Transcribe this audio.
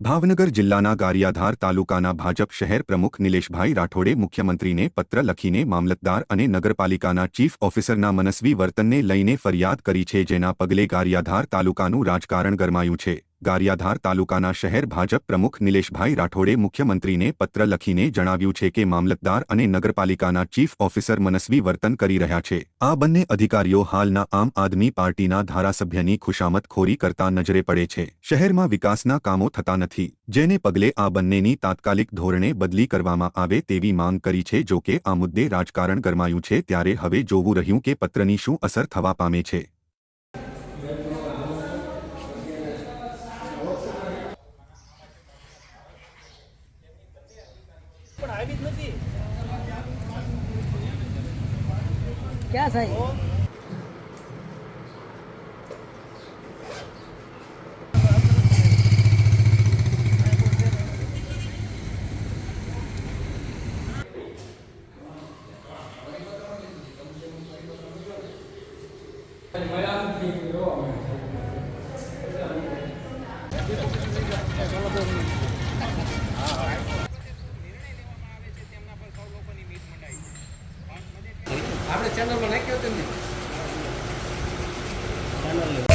ભાવનગર જિલ્લાના ગારિયાધાર તાલુકાના ભાજપ શહેર પ્રમુખ નિલેશભાઈ રાઠોડે મુખ્યમંત્રીને પત્ર લખીને મામલતદાર અને નગરપાલિકાના ચીફ ઓફિસરના મનસ્વી વર્તનને લઈને ફરિયાદ કરી છે જેના પગલે ગારિયાધાર તાલુકાનું રાજકારણ ગરમાયું છે. ગારિયાધાર તાલુકાના શહેર ભાજપ પ્રમુખ નિલેશભાઈ રાઠોડે મુખ્યમંત્રીને પત્ર લખીને જણાવ્યું છે કે મામલતદાર અને નગરપાલિકાના ચીફ ઓફિસર મનસ્વી વર્તન કરી રહ્યા છે. આ બંને અધિકારીઓ હાલના આમ આદમી પાર્ટીના ધારાસભ્યની ખુશામતખોરી કરતા નજરે પડે છે. શહેરમાં વિકાસના કામો થતા નથી. જેને પગલે આ બંનેની તાત્કાલિક ધોરણે બદલી કરવામાં આવે તેવી માંગ કરી છે જો કે આ મુદ્દે રાજકારણ ગરમાયું છે ત્યારે હવે જોવું રહ્યું કે પત્રની શું અસર થવા પામે છે. આવી જ નથી ક્યાં સાહેબ આપણે ચેનલમાં નાખ્યો તેમને ચેનલ